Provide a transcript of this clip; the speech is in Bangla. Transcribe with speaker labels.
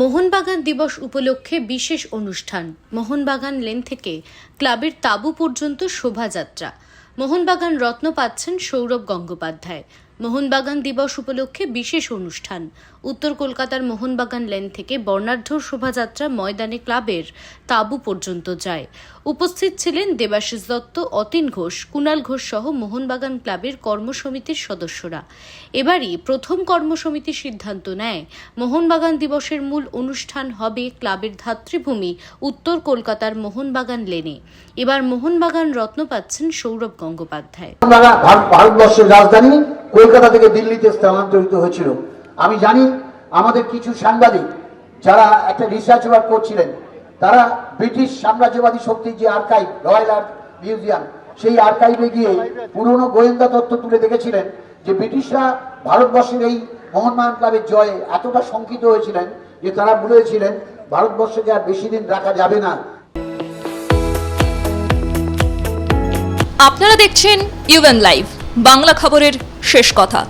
Speaker 1: মোহনবাগান দিবস উপলক্ষে বিশেষ অনুষ্ঠান। মোহনবাগান লেন থেকে ক্লাবের তাঁবু পর্যন্ত শোভাযাত্রা। মোহনবাগান রত্ন পাচ্ছেন সৌরভ গঙ্গোপাধ্যায়। মোহনবাগান দিবস উপলক্ষে বিশেষ অনুষ্ঠান। উত্তর কলকাতার মোহনবাগান লেন থেকে বর্ণাঢ্য শোভাযাত্রা ময়দানে ক্লাবের তাঁবু পর্যন্ত যায়। উপস্থিত ছিলেন দেবাশিস দত্ত, অতীন ঘোষ কুণাল ঘোষ সহ মোহনবাগান ক্লাবের কর্মসমিতির সদস্যরা। এবারই প্রথম কর্মসমিতি সিদ্ধান্ত নেয়। মোহনবাগান দিবসের মূল অনুষ্ঠান হবে ক্লাবের ধাত্রীভূমি উত্তর কলকাতার মোহনবাগান লেনে। এবার মোহনবাগান রত্ন পাচ্ছেন সৌরভ গঙ্গোপাধ্যায়।
Speaker 2: ভারতবর্ষের রাজধানী কলকাতা থেকে দিল্লিতে স্থানান্তরিত হয়েছিল। আমি জানি আমাদের কিছু সাংবাদিক যারা একটা রিসার্চ ওয়ার্ক করছিলেন, তারা ব্রিটিশ সাম্রাজ্যবাদী শক্তির যে আর্কাইভ রয়্যাল আর্ট মিউজিয়াম সেই আর্কাইভে গিয়ে পুরনো গোয়েন্দা তথ্য তুলে দেখেছিলেন যে ব্রিটিশরা ভারতবর্ষের এই মোহনবাগান ক্লাবের জয়ে এতটা শঙ্কিত হয়েছিলেন যে তারা বলেছিলেন, ভারতবর্ষকে আর বেশি দিন রাখা যাবে না।
Speaker 3: আপনারা দেখছেন ইউএন লাইভ বাংলা খবরের শেষ কথা।